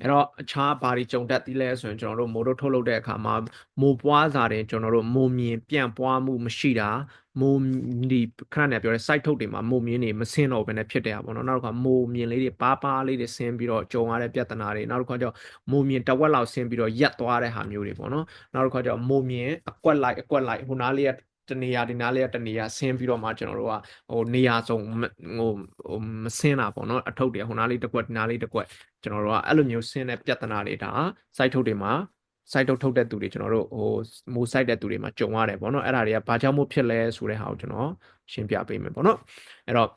အဲ့တော့အခြားဘာတွေကြုံတတ်သီးလဲဆိုရင်ကျွန်တော်တို့မိုးတို့ထုတ်လုပ်တဲ့အခါမှာမိုးပွားစာတွေကျွန်တော်တို့မိုးမြင်ပြန့်ပွားမှုမရှိတာမိုးဒီခဏနေပြောတဲ့ site ထုတ်တွေမှာမိုးမြင်နေမဆင်းတော့ဘဲနဲ့ဖြစ်တယ်ပေါ့နော်နောက်တစ်ခါမိုးမြင်လေးတွေပါးပါးလေးတွေဆင်းပြီးတော့ကြုံရတဲ့ပြဿနာတွေနောက်တစ်ခါကျတော့မိုးမြင်တဝက်လောက်ဆင်းပြီးတော့ရက်သွားတဲ့ဟာမျိုးတွေပေါ့နော်နောက်တစ်ခါကျတော့မိုးမြင်အကွက်လိုက်အကွက်လိုက်ဟိုနားလေးက တနေရာဒီနားလေးကတနေရာဆင်းပြီးတော့မှကျွန်တော်တို့ကဟိုနေရာစုံဟိုဟိုမဆင်းတာပေါ့နော်အထုပ်တွေဟိုနားလေးတစ်ကွက်ဒီနားလေးတစ်ကွက်ကျွန်တော်တို့ကအဲ့လိုမျိုးဆင်းတဲ့ပြဿနာတွေဒါ site ထုတ်တွေမှာ site ထုတ်ထုတ်တဲ့သူတွေကျွန်တော်တို့ဟိုမိုး site တဲ့သူတွေမှာကြုံရတယ်ပေါ့နော်အဲ့ဒါတွေကဘာကြောင့်မို့ဖြစ်လဲဆိုတဲ့ဟာကိုကျွန်တော်ရှင်းပြပေးမယ်ပေါ့နော်အဲ့တော့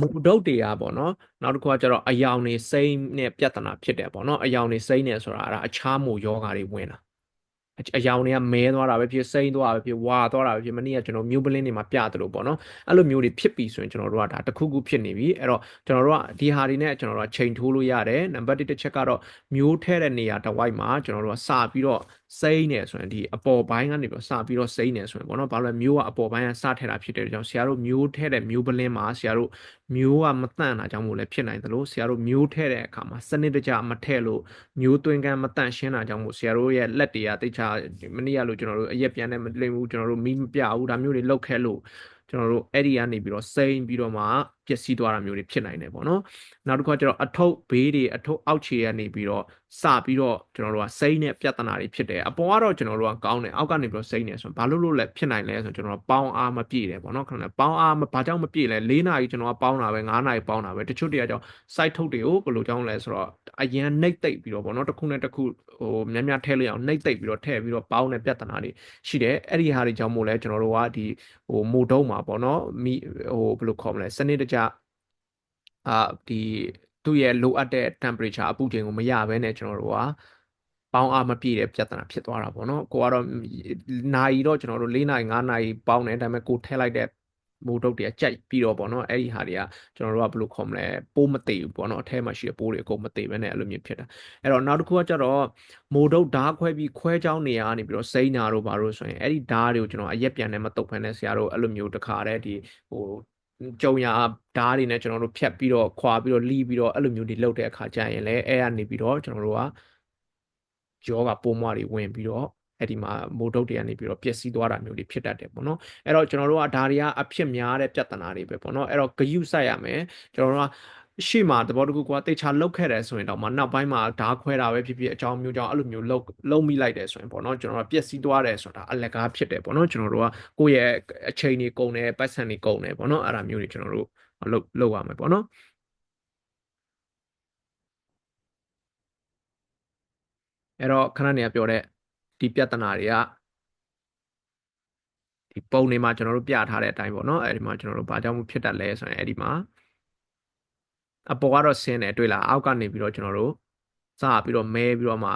မုဒုတ်တရားပေါ့နော်နောက်တစ်ခုကကျတော့အယောင်နေစိမ့်နဲ့ပြဿနာဖြစ်တယ်ပေါ့နော်အယောင်နေစိမ့်နေဆိုတာအဲ့ဒါအခြားမို့ယောဂါတွေဝင်တာ အယောင်တွေကမဲသွားတာပဲဖြစ်စိမ့်သွားတာပဲဖြစ်ဝါသွားတာပဲဖြစ်မနေ့ကကျွန်တော်မျိုးပလင်းတွေမှာပြတယ်လို့ပေါ့နော်အဲ့လိုမျိုးတွေဖြစ်ပြီဆိုရင်ကျွန်တော်တို့ကဒါတစ်ခုခုဖြစ်နေပြီအဲ့တော့ကျွန်တော်တို့ကဒီဟာတွေနဲ့ကျွန်တော်တို့ကချိန်ထိုးလို့ရတယ်နံပါတ်1တစ်ချက်ကတော့မျိုးထဲတဲ့နေရာတစ်ဝိုက်မှာကျွန်တော်တို့ကစပြီးတော့စိမ့်နေဆိုရင်ဒီအပေါ်ပိုင်းကနေပြီးတော့စပြီးတော့စိမ့်နေဆိုရင်ပေါ့နော်ဘာလို့လဲမျိုးကအပေါ်ပိုင်းကစထဲတာဖြစ်တဲ့ကြောင့်ဆရာတို့မျိုးထဲတဲ့မျိုးပလင်းမှာဆရာတို့မျိုးကမတန့်တာကြောင့်မို့လဲဖြစ်နိုင်သလိုဆရာတို့မျိုးထဲတဲ့အခါမှာစနစ်တကျမထဲလို့မျိုးသွင်းကန်းမတန့်ရှင်းတာကြောင့်မို့ဆရာတို့ရဲ့လက်တွေကတိတ်ချမနေ့ကလို့ကျွန်တော်တို့အရက်ပြန်နဲ့မလိမ့်ဘူးကျွန်တော်တို့မီးမပြဘူးဒါမျိုးတွေလောက်ခဲလို့ကျွန်တော်တို့အဲ့ဒီကနေပြီးတော့စိမ့်ပြီးတော့မှပျက်စီးသွားတာမျိုးတွေဖြစ်နိုင်တယ်ပေါ့နော်နောက်တစ်ခါကျတော့အထုပ်ဘေးတွေအထုပ်အောက်ခြေကနေပြီးတော့စပြီးတော့ကျွန်တော်တို့ကစိမ့်တဲ့ပြဿနာတွေဖြစ်တယ်အပေါ်ကတော့ကျွန်တော်တို့ကကောင်းတယ်အောက်ကနေပြီးတော့စိမ့်နေဆိုဘာလို့လို့လဲဖြစ်နိုင်လဲဆိုကျွန်တော်တို့ပေါင်းအားမပြည့်တယ်ပေါ့နော်ခဏလေးပေါင်းအားဘာကြောင့်မပြည့်လဲ၄နာရီကျွန်တော်ကပေါင်းတာပဲ၅နာရီပေါင်းတာပဲတချို့တည်းကကြောင့် site ထုတ်တွေကိုဘယ်လိုကြောင့်လဲဆိုတော့ အရန်နှိပ်သိပ်ပြီးတော့ပေါ့နော်တစ်ခုနဲ့တစ်ခုဟိုများများထဲလို့အောင်နှိပ်သိပ်ပြီးတော့ထည့်ပြီးတော့ပေါင်းတဲ့ပြဿနာတွေရှိတယ်အဲ့ဒီဟာတွေကြောင့်မို့လဲကျွန်တော်တို့ကဒီဟိုမိုတုံးမှာပေါ့နော်မိဟိုဘယ်လိုခေါ်မလဲစနစ်တကျအာဒီသူ့ရဲ့လိုအပ်တဲ့ temperature အပူချိန်ကိုမရဘဲနဲ့ကျွန်တော်တို့ကပေါင်းအားမပြည့်တဲ့ပြဿနာဖြစ်သွားတာပေါ့နော်ကိုကတော့နိုင်တော့ကျွန်တော်တို့၄နိုင်၅နိုင်ပေါင်းတယ်ဒါပေမဲ့ကိုထည့်လိုက်တဲ့ မိုးတုပ်တွေကကြိုက်ပြီးတော့ပေါ့နော်အဲ့ဒီဟာတွေကကျွန်တော်တို့ကဘယ်လိုခေါ်မလဲပိုးမသေးဘူးပေါ့နော်အထဲမှာရှိတဲ့ပိုးတွေအကုန်မသေးဘဲနဲ့အဲ့လိုမျိုးဖြစ်တာအဲ့တော့နောက်တစ်ခုကကျတော့မိုးတုပ်ဓာတ်ခွဲပြီးခွဲချောင်းနေရာကနေပြီးတော့စိမ့်နာတို့ဘာလို့ဆိုရင်အဲ့ဒီဓာတ်တွေကိုကျွန်တော်အရက်ပြန်နဲ့မတုပ်ဖ ೇನೆ ဆရာတို့အဲ့လိုမျိုးတခါတည်းဒီဟိုကြုံရဓာတ်တွေနဲ့ကျွန်တော်တို့ဖြတ်ပြီးတော့ခွာပြီးတော့လီးပြီးတော့အဲ့လိုမျိုးတွေလုပ်တဲ့အခါကျရင်လည်းအဲ့ကနေပြီးတော့ကျွန်တော်တို့ကယောဂပိုးမွားတွေဝင်ပြီးတော့ အဲ့ဒီမှာမိုးတုပ်တွေကနေပြီးတော့ပျက်စီးသွားတာမျိုးတွေဖြစ်တတ်တယ်ပေါ့နော်အဲ့တော့ကျွန်တော်တို့ကဒါတွေကအဖြစ်များတဲ့ပြဿနာတွေပဲပေါ့နော်အဲ့တော့ဂယုစိုက်ရမယ်ကျွန်တော်တို့ကရှေ့မှာသဘောတကူကတိတ်ချလောက်ခဲ့တယ်ဆိုရင်တော့မှနောက်ပိုင်းမှာဓာခွဲတာပဲဖြစ်ဖြစ်အကြောင်းမျိုးကြောင့်အဲ့လိုမျိုးလုံလုံမိလိုက်တယ်ဆိုရင်ပေါ့နော်ကျွန်တော်တို့ပျက်စီးသွားတယ်ဆိုတာအလက်ကားဖြစ်တယ်ပေါ့နော်ကျွန်တော်တို့ကကိုယ့်ရဲ့အချိန်တွေကုန်တယ်ပတ်စံတွေကုန်တယ်ပေါ့နော်အဲ့ဒါမျိုးတွေကျွန်တော်တို့လုပ်လုပ်ရမယ်ပေါ့နော်အဲ့တော့ခဏနေပြောတဲ့ ဒီပြဿနာတွေကဒီပုံတွေမှာကျွန်တော်တို့ပြထားတဲ့အတိုင်းပေါ့နော်အဲ့ဒီမှာကျွန်တော်တို့ဘာကြောင့်မဖြစ်တတ်လဲဆိုရင်အဲ့ဒီမှာအပေါ်ကတော့ဆင်းတယ်တွေ့လားအောက်ကနေပြီးတော့ကျွန်တော်တို့စပြီးတော့မဲပြီးတော့မှ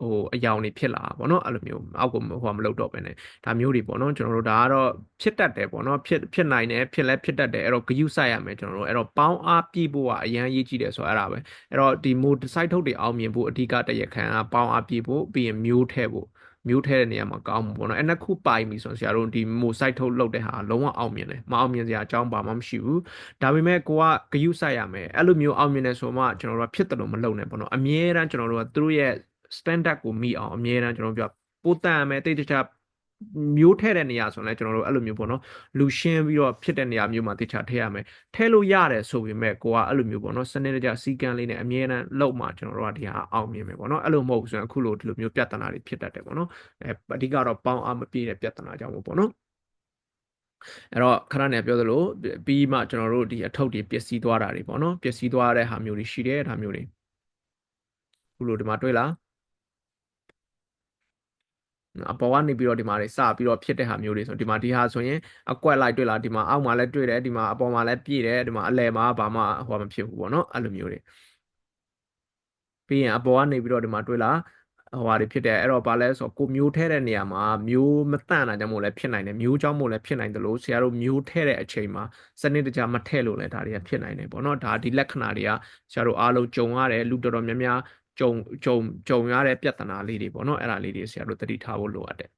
ဟိုအယောင်တွေဖြစ်လာတာပေါ့နော်အဲ့လိုမျိုးအောက်ကိုဟိုမလုပ်တော့ပဲねဒါမျိုးတွေပေါ့နော်ကျွန်တော်တို့ဒါကတော့ဖြစ်တတ်တယ်ပေါ့နော်ဖြစ်ဖြစ်နိုင်တယ်ဖြစ်လဲဖြစ်တတ်တယ်အဲ့တော့ဂယုဆိုင်ရမယ်ကျွန်တော်တို့အဲ့တော့ပေါင်းအားပြည့်ဖို့ကအရန်ရေးကြည့်တယ်ဆိုတော့အဲ့ဒါပဲအဲ့တော့ဒီ mode site ထုတ်တွေအောင်မြင်ဖို့အဓိကတရခံကပေါင်းအားပြည့်ဖို့ပြီးရင်မျိုးထဲဖို့မျိုးထဲတဲ့နေရာမှာကောင်းမှာပေါ့နော်အဲ့နှစ်ခုပိုင်ပြီဆိုရင်ဆရာတို့ဒီ mode site ထုတ်လုပ်တဲ့ဟာလုံးဝအောင်မြင်တယ်မအောင်မြင်စရာအကြောင်းပါမှမရှိဘူးဒါပေမဲ့ကိုကဂယုဆိုင်ရမယ်အဲ့လိုမျိုးအောင်မြင်တယ်ဆိုမှကျွန်တော်တို့ကဖြစ်တယ်လို့မလုပ်နဲ့ပေါ့နော်အမြဲတမ်းကျွန်တော်တို့ကသူတို့ရဲ့ standard ကိုမိအောင်အမြဲတမ်းကျွန်တော်တို့ပြောပိုတန်မယ်တိတ်တခြားမျိုးထဲတဲ့နေရာဆိုရင်လည်းကျွန်တော်တို့အဲ့လိုမျိုးပေါ့နော်လူရှင်းပြီးတော့ဖြစ်တဲ့နေရာမျိုးမှာတိကျထည့်ရမယ်ထဲလို့ရတယ်ဆိုပေမဲ့ကိုကအဲ့လိုမျိုးပေါ့နော်စနစ်တကျစီကံလေးနဲ့အမြဲတမ်းလောက်မှကျွန်တော်တို့ကဒီဟာအောင်မြင်မယ်ပေါ့နော်အဲ့လိုမဟုတ်ဘူးဆိုရင်အခုလိုဒီလိုမျိုးပြဿနာတွေဖြစ်တတ်တယ်ပေါ့နော်အဲအဓိကတော့ပေါင်းအားမပြည့်တဲ့ပြဿနာကြောင့်ပေါ့နော်အဲ့တော့ခဏနေပြောသလိုပြီးမှကျွန်တော်တို့ဒီအထုပ်တွေပျက်စီးသွားတာတွေပေါ့နော်ပျက်စီးသွားတဲ့ဟာမျိုးတွေရှိတယ်ဒါမျိုးတွေခုလိုဒီမှာတွေ့လား အပေါ်ကနေပြီးတော့ဒီမှာတွေစပြီးတော့ဖြစ်တဲ့ဟာမျိုးတွေဆိုဒီမှာဒီဟာဆိုရင်အကွက်လိုက်တွေ့လားဒီမှာအောက်မှာလည်းတွေ့တယ်ဒီမှာအပေါ်မှာလည်းပြည့်တယ်ဒီမှာအလယ်မှာဘာမှဟိုမဖြစ်ဘူးပေါ့နော်အဲ့လိုမျိုးတွေပြီးရင်အပေါ်ကနေပြီးတော့ဒီမှာတွေ့လားဟိုဟာတွေဖြစ်တယ်အဲ့တော့ဘာလဲဆိုတော့ကိုမျိုးထဲတဲ့နေရာမှာမျိုးမတန့်တာကြောင့်မို့လဲဖြစ်နိုင်တယ်မျိုးကြောင့်မို့လဲဖြစ်နိုင်တယ်လို့ဆရာတို့မျိုးထဲတဲ့အချိန်မှာစနစ်တကျမထည့်လို့လဲဒါတွေကဖြစ်နိုင်တယ်ပေါ့နော်ဒါဒီလက္ခဏာတွေကဆရာတို့အားလုံးကြုံရတယ်လူတော်တော်များများ ကြုံကြုံကြုံရတဲ့ပြဿနာလေးတွေပေါ့နော်အဲ့ဒါလေးတွေဆရာတို့သတိထားဖို့လိုအပ်တယ်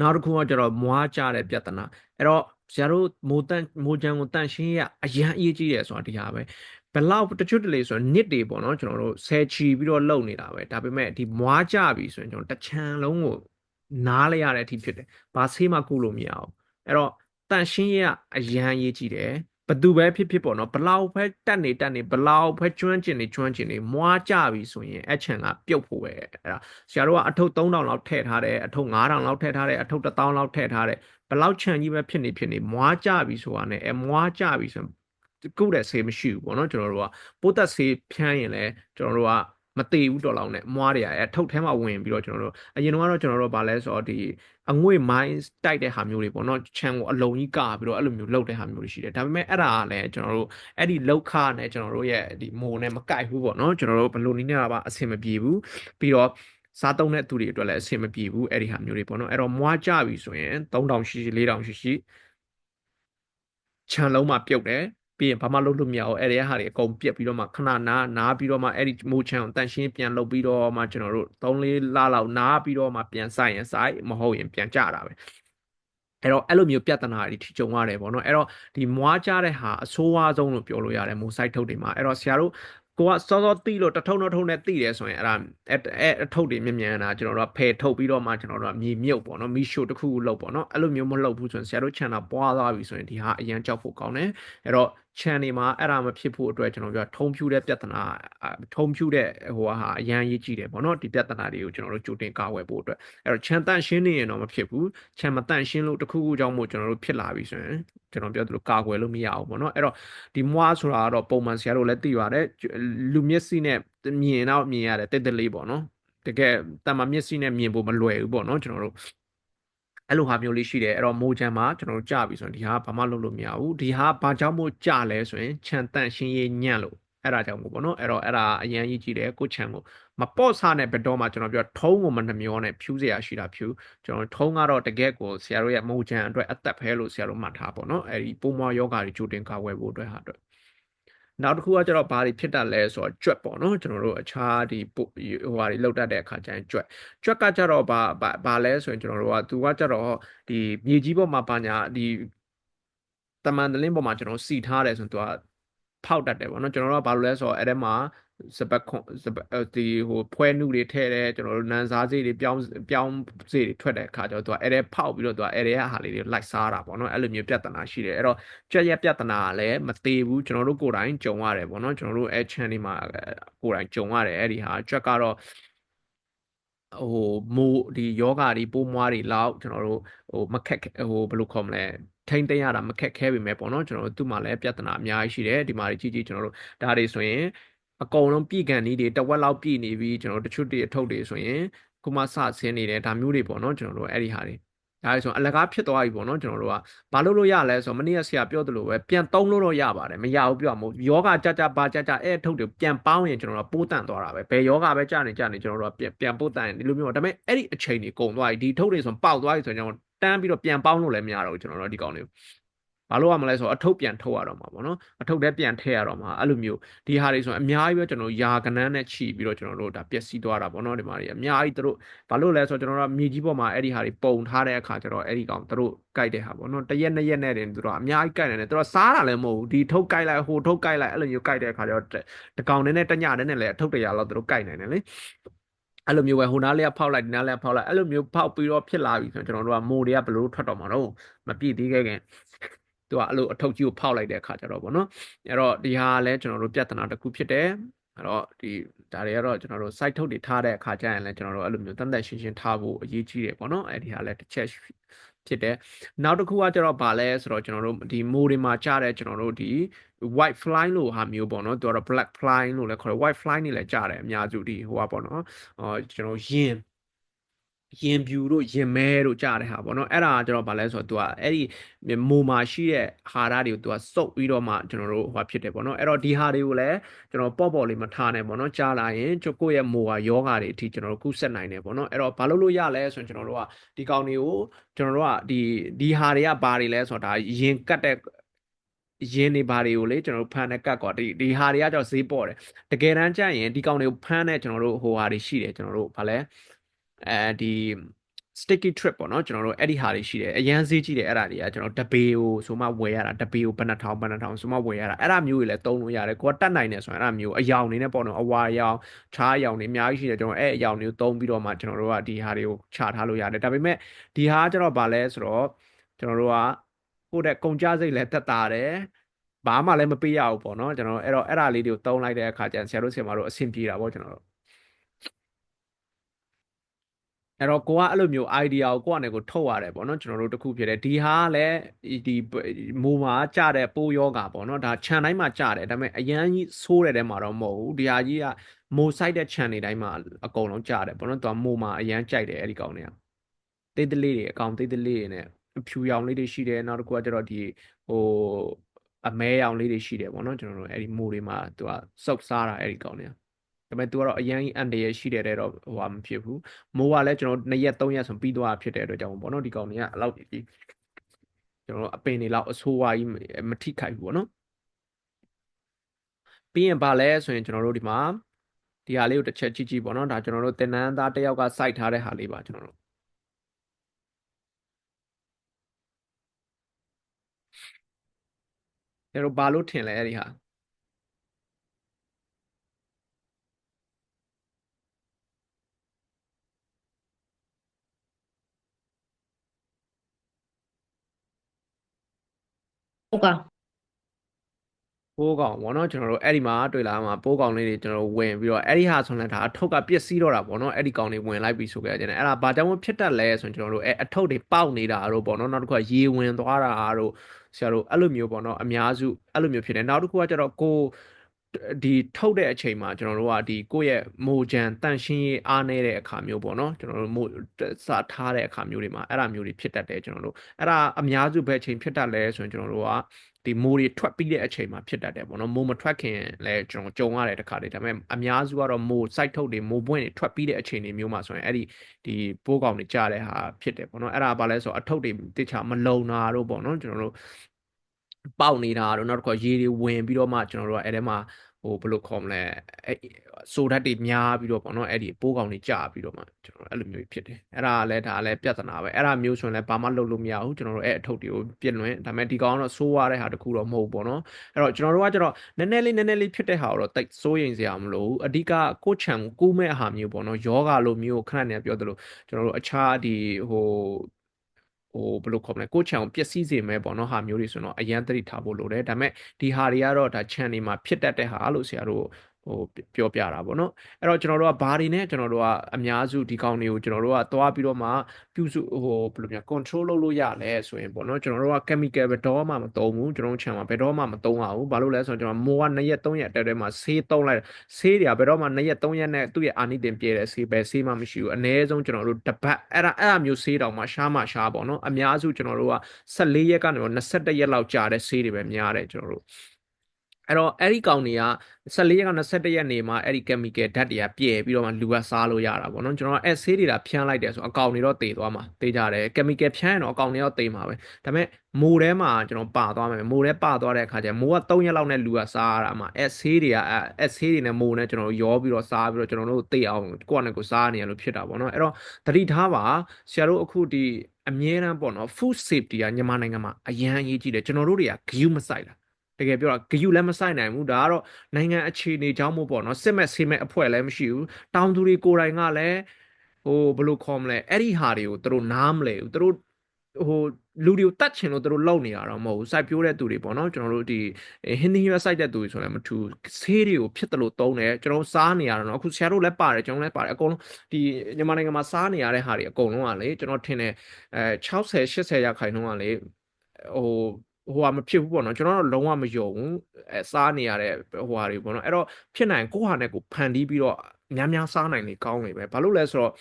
နောက်တစ်ခုကကျတော့မွားကြတဲ့ပြဿနာအဲ့တော့ဆရာတို့မိုးတန်မိုးချမ်းကိုတန့်ရှင်းရအရန်အရေးကြီးတယ်ဆိုတာဒီဟာပဲဘလောက်တချို့တလေဆိုနစ်တွေပေါ့နော်ကျွန်တော်တို့ဆယ်ချီပြီးတော့လုံနေတာပဲဒါပေမဲ့ဒီမွားကြပြီဆိုရင်ကျွန်တော်တစ်ချံလုံးကိုနားလဲရတဲ့အထိဖြစ်တယ်ဘာဆေးမှကုလို့မရအောင်အဲ့တော့တန့်ရှင်းရအရန်အရေးကြီးတယ် ဘသူပဲဖြစ်ဖြစ်ပေါ့နော်ဘလောက်ပဲတက်နေတက်နေဘလောက်ပဲကျွမ်းကျင်နေကျွမ်းကျင်နေမွားကြပြီဆိုရင်အချံကပြုတ်ဖို့ပဲအဲ့ဒါဆရာတို့ကအထုပ်3000လောက်ထည့်ထားတယ်အထုပ်9000လောက်ထည့်ထားတယ်အထုပ်1000လောက်ထည့်ထားတယ်ဘလောက်ချံကြီးပဲဖြစ်နေဖြစ်နေမွားကြပြီဆိုတာ ਨੇ အဲမွားကြပြီဆိုကုတဲ့ဆေးမရှိဘူးပေါ့နော်ကျွန်တော်တို့ကပိုးသက်ဆေးဖြန်းရင်လည်းကျွန်တော်တို့က မသေးဘူးတော်လောက်နဲ့မွားတွေကအဲထုတ်ထဲမှာဝင်ပြီးတော့ကျွန်တော်တို့အရင်ကတော့ကျွန်တော်တို့ဗာလဲဆိုတော့ဒီအငွေ့မိုင်းတိုက်တဲ့ဟာမျိုးတွေပေါ့နော်ချန်ကိုအလုံးကြီးကာပြီးတော့အဲ့လိုမျိုးလုပ်တဲ့ဟာမျိုးတွေရှိတယ်ဒါပေမဲ့အဲ့ဒါကလည်းကျွန်တော်တို့အဲ့ဒီလောက်ခနဲ့ကျွန်တော်တို့ရဲ့ဒီမိုနဲ့မကိုက်ဘူးပေါ့နော်ကျွန်တော်တို့ဘလို့နည်းနဲ့ပါအဆင်မပြေဘူးပြီးတော့စားသုံးတဲ့သူတွေအတွက်လည်းအဆင်မပြေဘူးအဲ့ဒီဟာမျိုးတွေပေါ့နော်အဲ့တော့မွားကြပြီဆိုရင်3000ရှိရှိ4000ရှိရှိခြံလုံးမှာပြုတ်တယ် ပြီးရင်ဘာမှလုပ်လို့မရအောင်အဲ့ဒီဟာတွေအကုန်ပြက်ပြီးတော့မှခဏနားနားပြီးတော့မှအဲ့ဒီမိုးချံကိုတန့်ရှင်းပြန်လုပ်ပြီးတော့မှကျွန်တော်တို့3-4လလောက်နားပြီးတော့မှပြန်ဆိုင်ရင်ဆိုင်မဟုတ်ရင်ပြန်ကြတာပဲအဲ့တော့အဲ့လိုမျိုးပြဿနာတွေထိကြုံရတယ်ပေါ့နော်အဲ့တော့ဒီမွားကြတဲ့ဟာအဆိုးဝါးဆုံးလို့ပြောလို့ရတယ်မိုးဆိုင်ထုတ်တွေမှာအဲ့တော့ဆရာတို့ကိုကစောစောတိလို့တထုံတထုံနဲ့တိတယ်ဆိုရင်အဲ့ဒါအဲ့အထုပ်တွေမြင်မြန်တာကျွန်တော်တို့ကဖယ်ထုတ်ပြီးတော့မှကျွန်တော်တို့ကမြေမြုပ်ပေါ့နော်မီရှိုတစ်ခုခုလုပ်ပေါ့နော်အဲ့လိုမျိုးမလုပ်ဘူးဆိုရင်ဆရာတို့ channel ပွားသွားပြီဆိုရင်ဒီဟာအရန်ကြောက်ဖို့ကောင်းတယ်အဲ့တော့ channel မှာအဲ့ဒါမဖြစ်ဖို့အတွက်ကျွန်တော်တို့ကထုံဖြူတဲ့ပြဿနာထုံဖြူတဲ့ဟိုဟာအရန်ရေးကြည့်တယ်ပေါ့နော်ဒီပြဿနာတွေကိုကျွန်တော်တို့ကြိုတင်ကာဝယ်ဖို့အတွက်အဲ့တော့ channel တန့်ရှင်းနေရင်တော့မဖြစ်ဘူး channel မတန့်ရှင်းလို့တစ်ခုခုကြောင့်မို့ကျွန်တော်တို့ဖြစ်လာပြီဆိုရင်ကျွန်တော်ပြောသလိုကာကွယ်လို့မရအောင်ပေါ့နော်အဲ့တော့ဒီမွားဆိုတာကတော့ပုံမှန်ဆရာတို့လည်းသိပါတယ်လူမျက်စိနဲ့မြင်တော့မြင်ရတယ်တက်တက်လေးပေါ့နော်တကယ်တမမျက်စိနဲ့မြင်ဖို့မလွယ်ဘူးပေါ့နော်ကျွန်တော်တို့ အဲ့လိုဟာမျိုးလေးရှိတယ်အဲ့တော့မိုးချမ်းမှာကျွန်တော်တို့ကြပြီဆိုရင်ဒီဟာဘာမှလုပ်လို့မရဘူးဒီဟာဘာကြောင့်မို့ကြလဲဆိုရင်ခြံတန့်ရှင်းရေးညံ့လို့အဲ့ဒါကြောင့်မို့ပေါ့နော်အဲ့တော့အဲ့ဒါအရန်ကြီးကြည့်တယ်ကိုခြံကိုမပေါ့ဆနဲ့ဘက်တော့မှကျွန်တော်ပြောထုံးကိုမနှမျောနဲ့ဖြူးเสียရှိတာဖြူကျွန်တော်ထုံးကတော့တကယ်ကိုဆရာတို့ရဲ့မိုးချမ်းအတွက်အသက်ဖဲလို့ဆရာတို့မှတ်ထားပေါ့နော်အဲ့ဒီပုံမယောဂါတွေကြိုတင်ကာဝယ်ဖို့အတွက်ဟာအတွက် နောက်တစ်ခုကကျတော့ဘာတွေဖြစ်တတ်လဲဆိုတော့ကြွက်ပေါ့နော်ကျွန်တော်တို့အခြားဒီဟိုဟာတွေလောက်တတ်တဲ့အခါကျရင်ကြွက်ကြွက်ကကျတော့ဘာဘာလဲဆိုရင်ကျွန်တော်တို့ကသူကကျတော့ဒီမြေကြီးပေါ်မှာပါညာဒီတမန်တလင်းပေါ်မှာကျွန်တော်စီထားတယ်ဆိုရင်သူကဖောက်တတ်တယ်ပေါ့နော်ကျွန်တော်တို့ကဘာလို့လဲဆိုတော့အဲ့ထဲမှာ စပတ်ခွန်ဒီဟိုဖွဲနုတွေထည့်တယ်ကျွန်တော်တို့နန်းစားစေးတွေပြောင်းပြောင်းစေးတွေထွက်တဲ့အခါကျတော့သူကအဲ့ထဲဖောက်ပြီးတော့သူကအဲ့ထဲဟာလေးတွေလိုက်စားတာပေါ့နော်အဲ့လိုမျိုးပြဿနာရှိတယ်အဲ့တော့ကြက်ရက်ပြဿနာကလည်းမသေးဘူးကျွန်တော်တို့ကိုယ်တိုင်ကြုံရတယ်ပေါ့နော်ကျွန်တော်တို့အဲ့ channel မှာကိုယ်တိုင်ကြုံရတယ်အဲ့ဒီဟာကြက်ကတော့ဟိုမိုးဒီယောဂါတွေပိုးမွားတွေလောက်ကျွန်တော်တို့ဟိုမခက်ဟိုဘယ်လိုခေါ်မလဲထိမ့်သိမ်းရတာမခက်ခဲပေမဲ့ပေါ့နော်ကျွန်တော်တို့သူ့မှာလည်းပြဿနာအများကြီးရှိတယ်ဒီမှာကြီးကြီးကျွန်တော်တို့ဒါတွေဆိုရင် အကုန်လုံးပြည်ကန်ကြီးတွေတဝက်လောက်ပြည်နေပြီးကျွန်တော်တချို့တွေအထုပ်တွေဆိုရင်ခုမှစဆင်းနေတယ်ဒါမျိုးတွေပေါ့နော်ကျွန်တော်တို့အဲ့ဒီဟာတွေဒါဆိုအလကားဖြစ်သွားပြီပေါ့နော်ကျွန်တော်တို့ကဘာလို့လို့ရလဲဆိုတော့မနေ့ကဆရာပြောသလိုပဲပြန်သုံးလို့တော့ရပါတယ်မရဘူးပြောမှာယောဂကြကြပါကြကြအဲ့ထုတ်တွေပြန်ပေါင်းရင်ကျွန်တော်တို့ပိုးတန်သွားတာပဲဘယ်ယောဂပဲကြနေကြနေကျွန်တော်တို့ကပြန်ပြန်ပိုးတန်ဒီလိုမျိုးဒါပေမဲ့အဲ့ဒီအချိန်တွေကုန်သွားပြီဒီထုတ်တွေဆိုပေါက်သွားပြီဆိုရင်ကျွန်တော်တန်းပြီးတော့ပြန်ပေါင်းလို့လည်းမရတော့ဘူးကျွန်တော်တို့ဒီကောင်လေး ဘာလို့ရမလဲဆိုတော့အထုပ်ပြန်ထုတ်ရတော့မှာပေါ့နော်အထုပ်ထဲပြန်ထည့်ရတော့မှာအဲ့လိုမျိုးဒီဟာတွေဆိုရင်အများကြီးပဲကျွန်တော်ယာကနန်းနဲ့ချီပြီးတော့ကျွန်တော်တို့ဒါပျက်စီးသွားတာပေါ့နော်ဒီမှာတွေအများကြီးတို့ဘာလို့လဲဆိုတော့ကျွန်တော်တို့မြေကြီးပေါ်မှာအဲ့ဒီဟာတွေပုံထားတဲ့အခါကျတော့အဲ့ဒီကောင်တို့ကြိုက်တဲ့ဟာပေါ့နော်တရက်နှစ်ရက်နဲ့တင်တို့အများကြီးကြိုက်နေတယ်တို့စားတာလည်းမဟုတ်ဘူးဒီထုတ်ကြိုက်လိုက်ဟိုထုတ်ကြိုက်လိုက်အဲ့လိုမျိုးကြိုက်တဲ့အခါကျတော့တကောင်နဲ့နဲ့တညနဲ့နဲ့လည်းအထုပ်တရာလောက်တို့ကြိုက်နိုင်တယ်လေအဲ့လိုမျိုးပဲဟိုနားလေးကဖောက်လိုက်ဒီနားလေးကဖောက်လိုက်အဲ့လိုမျိုးဖောက်ပြီးတော့ဖြစ်လာပြီဆိုတော့ကျွန်တော်တို့ကမိုတွေကဘလို့ထွက်တော့မှာတော့မပြည့်သေးခဲ့ခင် သူကအဲ့လိုအထုပ်ကြီးကိုဖောက်လိုက်တဲ့အခါကျတော့ဗောနော်အဲ့တော့ဒီဟာလည်းကျွန်တော်တို့ပြဿနာတစ်ခုဖြစ်တယ်အဲ့တော့ဒီဒါတွေကတော့ကျွန်တော်တို့ site ထုတ်တွေထားတဲ့အခါကျရင်လည်းကျွန်တော်တို့အဲ့လိုမျိုးတန်တက်ရှင်းရှင်းထားဖို့အရေးကြီးတယ်ပေါ့နော်အဲ့ဒီဟာလည်းတစ်ချက်ဖြစ်တယ်နောက်တစ်ခုကကျတော့ဗာလဲဆိုတော့ကျွန်တော်တို့ဒီ mode တွေမှာကြားတဲ့ကျွန်တော်တို့ဒီ white fly လို့ဟာမျိုးပေါ့နော်သူကတော့ black fly လို့လည်းခေါ်တယ် white fly နေလည်းကြားတယ်အများစုဒီဟိုကပေါ့နော်အော်ကျွန်တော်ယင်း ရင်ပြူတို့ရင်မဲတို့ကြားတဲ့ဟာပေါ့နော်အဲ့ဒါကကျွန်တော်ဗာလဲဆိုတော့ तू ကအဲ့ဒီမိုမာရှိတဲ့ဟာရတွေကို तू ကစုပ်ပြီးတော့မှကျွန်တော်တို့ဟိုဖြစ်တယ်ပေါ့နော်အဲ့တော့ဒီဟာတွေကိုလည်းကျွန်တော်ပေါ့ပေါ့လေးမထားနဲ့ပေါ့နော်ကြားလာရင်ကျုပ်ကိုရဲ့မိုဟာယောဂါတွေအထိကျွန်တော်တို့ကုဆက်နိုင်တယ်ပေါ့နော်အဲ့တော့ဘာလို့လို့ရလဲဆိုရင်ကျွန်တော်တို့ကဒီကောင်တွေကိုကျွန်တော်တို့ကဒီဒီဟာတွေကဘာတွေလဲဆိုတော့ဒါရင်ကတ်တဲ့ရင်းနေဘာတွေကိုလေကျွန်တော်တို့ဖမ်းတဲ့ကတ်ကွာဒီဒီဟာတွေကကျွန်တော်ဈေးပေါ်တယ်တကယ်တမ်းကျရင်ဒီကောင်တွေကိုဖမ်းတဲ့ကျွန်တော်တို့ဟိုဟာတွေရှိတယ်ကျွန်တော်တို့ဗာလဲ အဲဒီ sticky trip ပေါ့နော်ကျွန်တော်တို့အဲ့ဒီဟာတွေရှိတယ်အရန်ဈေးကြီးတယ်အဲ့ဒါတွေကကျွန်တော်တပေကိုဆိုမှဝယ်ရတာတပေကိုဘယ်နှထောင်ဘယ်နှထောင်ဆိုမှဝယ်ရတာအဲ့ဒါမျိုးတွေလည်းသုံးလို့ရတယ်ကိုကတတ်နိုင်တယ်ဆိုရင်အဲ့ဒါမျိုးအယောင်နေနဲ့ပေါ့နော်အဝါအယောင်ခြားအယောင်တွေအများကြီးရှိတယ်ကျွန်တော်အဲ့အယောင်တွေကိုသုံးပြီးတော့မှကျွန်တော်တို့ကဒီဟာတွေကိုခြာထားလို့ရတယ်ဒါပေမဲ့ဒီဟာကကျတော့ဗာလဲဆိုတော့ကျွန်တော်တို့ကကိုယ့်တဲ့ကုန်ကြစိတ်လည်းတက်တာတယ်ဘာမှလည်းမပေးရဘူးပေါ့နော်ကျွန်တော်အဲ့တော့အဲ့ဒါလေးတွေကိုသုံးလိုက်တဲ့အခါကျရင်ဆရာတို့ဆရာမတို့အဆင်ပြေတာပေါ့ကျွန်တော်တို့ အဲ့တော့ကိုကအဲ့လိုမျိုး idea ကိုကိုယ့်အနေကိုထုတ်ရတယ်ပေါ့နော်ကျွန်တော်တို့တခုဖြစ်တယ်ဒီဟာကလည်းဒီမူမှာကြတဲ့ပိုးယောဂါပေါ့နော်ဒါခြံတိုင်းမှာကြတယ်ဒါပေမဲ့အရန်ကြီးဆိုးတဲ့တဲမှာတော့မဟုတ်ဘူးဒီဟာကြီးကမိုဆိုင်တဲ့ခြံတွေတိုင်းမှာအကုန်လုံးကြတယ်ပေါ့နော်သူကမိုမှာအရန်ကြိုက်တယ်အဲ့ဒီကောင်တွေကတိတ်တလေးတွေအကောင်တိတ်တလေးတွေနဲ့ဖြူရောင်လေးတွေရှိတယ်နောက်တစ်ခုကကျတော့ဒီဟိုအမဲရောင်လေးတွေရှိတယ်ပေါ့နော်ကျွန်တော်တို့အဲ့ဒီမိုတွေမှာသူကစုပ်စားတာအဲ့ဒီကောင်တွေက ဒါပေမဲ့ तू ကတော့အရင်အန်တရရှိတယ်တဲ့တော့ဟိုဟာမဖြစ်ဘူးမိုးကလည်းကျွန်တော်2ရက်3ရက်ဆိုပြီးသွားဖြစ်တဲ့အတွက်ကြောင့်ပေါ့နော်ဒီကောင်တွေကအဲ့လောက်ကြီးကျွန်တော်အပင်တွေလောက်အဆိုးဝါးကြီးမထိခိုက်ဘူးပေါ့နော်ပြီးရင်ဗာလဲဆိုရင်ကျွန်တော်တို့ဒီမှာဒီဟာလေးကိုတစ်ချက်ကြည့်ကြည့်ပေါ့နော်ဒါကျွန်တော်တို့တင်နန်းသားတယောက်ကစိုက်ထားတဲ့ဟာလေးပါကျွန်တော်တို့ကျွန်တော်ဘာလို့ထင်လဲအဲ့ဒီဟာ ဟုတ်ကပိုးကောင်ပေါ့နော်ကျွန်တော်တို့အဲ့ဒီမှာတွေ့လာမှာပိုးကောင်လေးတွေကျွန်တော်တို့ဝင်ပြီးတော့အဲ့ဒီဟာဆိုရင်ဒါအထုပ်ကပျက်စီးတော့တာပေါ့နော်အဲ့ဒီကောင်တွေဝင်လိုက်ပြီးဆိုကြတယ်အဲ့ဒါဘာကြောင့်ဖြစ်တတ်လဲဆိုရင်ကျွန်တော်တို့အဲ့အထုပ်တွေပေါက်နေတာတို့ပေါ့နော်နောက်တစ်ခုကရေဝင်သွားတာတို့ဆရာတို့အဲ့လိုမျိုးပေါ့နော်အများစုအဲ့လိုမျိုးဖြစ်တယ်နောက်တစ်ခုကကျတော့ကို ဒီထုတ်တဲ့အချိန်မှာကျွန်တော်တို့ကဒီကိုယ့်ရဲ့မိုဂျန်တန့်ရှင်းရေးအားနေတဲ့အခါမျိုးပေါ့နော်ကျွန်တော်တို့မိုစာထားတဲ့အခါမျိုးတွေမှာအဲ့ဒါမျိုးတွေဖြစ်တတ်တယ်ကျွန်တော်တို့အဲ့ဒါအများစုပဲအချိန်ဖြစ်တတ်လဲဆိုရင်ကျွန်တော်တို့ကဒီမိုးတွေထွက်ပြီးတဲ့အချိန်မှာဖြစ်တတ်တယ်ပေါ့နော်မိုးမထွက်ခင်လဲကျွန်တော်ကြုံရတဲ့တခါတွေဒါပေမဲ့အများစုကတော့မိုး site ထုတ်တွေမိုးပွင့်တွေထွက်ပြီးတဲ့အချိန်တွေမျိုးမှာဆိုရင်အဲ့ဒီဒီပိုးကောင်တွေကြားတဲ့ဟာဖြစ်တယ်ပေါ့နော်အဲ့ဒါဘာလဲဆိုတော့အထုပ်တွေတိချာမလုံတာတို့ပေါ့နော်ကျွန်တော်တို့ ပေါက်နေတာတို့နောက်တစ်ခါရေတွေဝင်ပြီးတော့မှကျွန်တော်တို့ကအဲ့ထဲမှာဟိုဘယ်လိုခေါ်မလဲအဲဆိုဓာတ်တွေများပြီးတော့ပေါ့နော်အဲ့ဒီပိုးကောင်တွေကြာပြီးတော့မှကျွန်တော်အဲ့လိုမျိုးဖြစ်တယ်အဲ့ဒါလည်းဒါလည်းပြဿနာပဲအဲ့ဒါမျိုးဆိုရင်လည်းဘာမှလုပ်လို့မရဘူးကျွန်တော်တို့အဲ့အထုပ်တွေကိုပြစ်လွင်ဒါပေမဲ့ဒီကောင်ကတော့ဆိုးရတဲ့ဟာတခုတော့မဟုတ်ပေါ့နော်အဲ့တော့ကျွန်တော်တို့ကကျတော့နည်းနည်းလေးနည်းနည်းလေးဖြစ်တဲ့ဟာတော့တိတ်စိုးရိမ်စရာမလိုဘူးအဓိကကိုချံကူးမဲ့အဟာမျိုးပေါ့နော်ယောဂါလိုမျိုးခဏနေပြောသလိုကျွန်တော်တို့အခြားဒီဟို ဟိုဘယ်လိုခေါ်မလဲကိုချံကိုပျက်စီးစေမဲ့ပေါ့နော်ဟာမျိုးတွေဆိုတော့အရန်သတိထားဖို့လိုတယ်ဒါပေမဲ့ဒီဟာတွေကတော့ဒါခြံတွေမှာဖြစ်တတ်တဲ့ဟာလို့ဆရာတို့ ဟိုပြောပြတာပေါ့နော်အဲ့တော့ကျွန်တော်တို့ကဘာတွေနဲ့ကျွန်တော်တို့ကအများစုဒီကောင်တွေကိုကျွန်တော်တို့ကသွားပြီးတော့မှပြုစုဟိုဘယ်လိုများ control လုပ်လို့ရလဲဆိုရင်ပေါ့နော်ကျွန်တော်တို့က chemical ဘယ်တော့မှမသုံးဘူးကျွန်တော်တို့ခြံမှာဘယ်တော့မှမသုံးရဘူးဘာလို့လဲဆိုတော့ကျွန်တော်မိုးက2ရက်3ရက်တဲတဲမှာဆေးသုံးလိုက်ဆေးတွေကဘယ်တော့မှ2ရက်3ရက်နဲ့သူ့ရဲ့အာနိသင်ပြည့်တဲ့ဆေးပဲဆေးမှမရှိဘူးအနည်းဆုံးကျွန်တော်တို့တပတ်အဲ့ဒါအဲ့ဒါမျိုးဆေးတောင်မှရှားမှရှားပေါ့နော်အများစုကျွန်တော်တို့က14ရက်ကနေ21ရက်လောက်ကြာတဲ့ဆေးတွေပဲများတယ်ကျွန်တော်တို့ အဲ့တော့အဲ့ဒီကောင်တွေက14ရက်က21ရက်နေမှာအဲ့ဒီ chemical ဓာတ်တွေကပြည့်ပြီးတော့မှလူကစားလို့ရတာပေါ့နော်ကျွန်တော်အဲ့ဆေးတွေဒါဖြန်းလိုက်တယ်ဆိုအကောင်တွေတော့တေသွားမှာတေကြတယ် chemical ဖြန်းရင်တော့အကောင်တွေတော့တေမှာပဲဒါပေမဲ့မိုးထဲမှာကျွန်တော်ပါသွားမယ်မိုးထဲပါသွားတဲ့အခါကျမိုးက3ရက်လောက်နဲ့လူကစားရတာမှာအဲ့ဆေးတွေကအဲ့ဆေးတွေနဲ့မိုးနဲ့ကျွန်တော်ရောပြီးတော့စားပြီးတော့ကျွန်တော်တို့တေအောင်ကိုယ့်အနေကိုစားနေရလို့ဖြစ်တာပေါ့နော်အဲ့တော့သတိထားပါဆရာတို့အခုဒီအမြဲတမ်းပေါ့နော် food safety ကမြန်မာနိုင်ငံမှာအရန်အရေးကြီးတယ်ကျွန်တော်တို့တွေကဂယုမဆိုင်တာ တကယ်ပြောတာဂယုလည်းမဆိုင်နိုင်ဘူးဒါကတော့နိုင်ငံအခြေအနေကြောင့်မို့ပေါ့နော်စစ်မဲ့ဆေးမဲ့အဖွဲ့လည်းမရှိဘူးတောင်သူတွေကိုယ်တိုင်ကလည်းဟိုဘယ်လိုခေါ်မလဲအဲ့ဒီဟာတွေကိုသူတို့နားမလဲဘူးသူတို့ဟိုလူတွေကိုတတ်ချင်လို့သူတို့လုံနေတာတော့မဟုတ်ဘူးစိုက်ပျိုးတဲ့သူတွေပေါ့နော်ကျွန်တော်တို့ဒီဟင်းသီးရွက်စိုက်တဲ့သူတွေဆိုလည်းမထူဆေးတွေကိုဖြစ်တယ်လို့သုံးတယ်ကျွန်တော်စားနေရတော့အခုဆရာတို့လည်းပါတယ်ကျွန်တော်လည်းပါတယ်အကုန်လုံးဒီမြန်မာနိုင်ငံမှာစားနေရတဲ့ဟာတွေအကုန်လုံးကလေကျွန်တော်ထင်တယ်အဲ60 80ရာခိုင်နှုန်းကလေဟို ဟိုဟာမဖြစ်ဘူးပေါ့နော်ကျွန်တော်တို့လုံးဝမယုံဘူးအဲစားနေရတဲ့ဟိုဟာတွေပေါ့နော်အဲ့တော့ဖြစ်နိုင်ကိုဟာနဲ့ကိုဖန်တီးပြီးတော့များများစားနိုင်လေကောင်းလေပဲဘာလို့လဲဆိုတော့